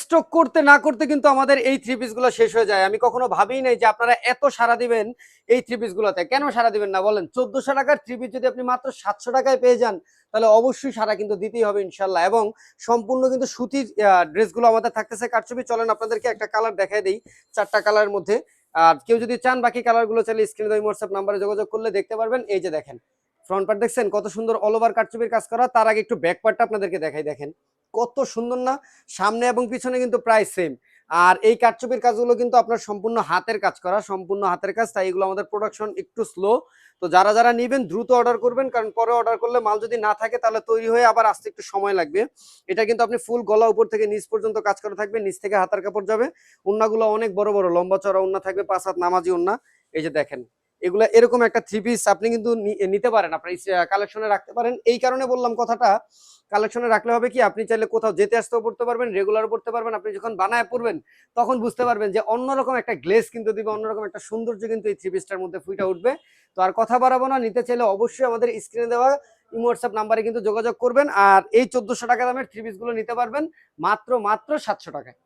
Stock করতে না করতে কিন্তু আমাদের এই থ্রি পিসগুলো শেষ হয়ে যায়। আমি কখনো ভাবি নাই যে আপনারা এত সারা দিবেন এই থ্রি পিস গুলোতে। কেন সারা দিবেন না বলেন? চোদ্দশো টাকার থ্রি পিস যদি আপনি মাত্র সাতশো টাকায় পেয়ে যান, তাহলে অবশ্যই সারা কিন্তু দিতেই হবে ইনশাল্লাহ। এবং সম্পূর্ণ কিন্তু সুতির ড্রেসগুলো আমাদের থাকতেছে। কারচুপি চলেন, আপনাদেরকে একটা কালার দেখাই দিই, চারটা কালারের মধ্যে। আর কেউ যদি চান, বাকি কালারগুলো চাইলে স্ক্রিনে দেওয়া হোয়াটসঅ্যাপ নাম্বারে যোগাযোগ করলে দেখতে পারবেন। এই যে দেখেন ফ্রন্ট পার্ট দেখছেন? কত সুন্দর অল ওভার কারচুপির কাজ করা। তার আগে একটু ব্যাক পার্টটা আপনাদেরকে দেখাই, দেখেন। কত সুন্দর না? সামনে এবং পিছনে কিন্তু প্রায় সেম আর এই কারচুপির কাজগুলো কিন্তু আপনার সম্পূর্ণ হাতের কাজ করা, সম্পূর্ণ হাতের কাজ, তাই এগুলো আমাদের প্রোডাকশন একটু স্লো তো যারা যারা নেবেন, দ্রুত অর্ডার করবেন, কারণ পরে অর্ডার করলে মাল যদি না থাকে, তাহলে তৈরি হয়ে আবার আসতে একটু সময় লাগবে। এটা কিন্তু আপনি ফুল গলা উপর থেকে নিচ পর্যন্ত কাজ করা থাকবে, নিচ থেকে হাতার কাপড় যাবে। উন্নাগুলো অনেক বড় বড়, লম্বা চড়া উন্না থাকবে, পাঁচ হাত নামাজি উন্না। এই যে দেখেন এগুলা এরকম একটা থ্রি পিস আপনি কিন্তু নিতে পারেন। আপনার কালেকশনে রাখতে পারেন। এই কারণে বললাম কথাটা কালেকশনে রাখলে হবে কি, আপনি চাইলে কোথাও যেতে আসতেও পড়তে পারবেন রেগুলার পড়তে পারবেন। আপনি যখন বানায় পড়বেন, তখন বুঝতে পারবেন যে অন্যরকম একটা গ্লেস কিন্তু দিবে, অন্যরকম একটা সৌন্দর্য কিন্তু এই থ্রি পিসটার মধ্যে ফুটে উঠবে। তো আর কথা বাড়াবো না, নিতে চাইলে অবশ্যই আমাদের স্ক্রিনে দেওয়া হোয়াটসঅ্যাপ নাম্বারে কিন্তু যোগাযোগ করবেন। আর এই চোদ্দশো টাকা দামের থ্রি পিসগুলো নিতে পারবেন, মাত্র মাত্র সাতশো টাকায়।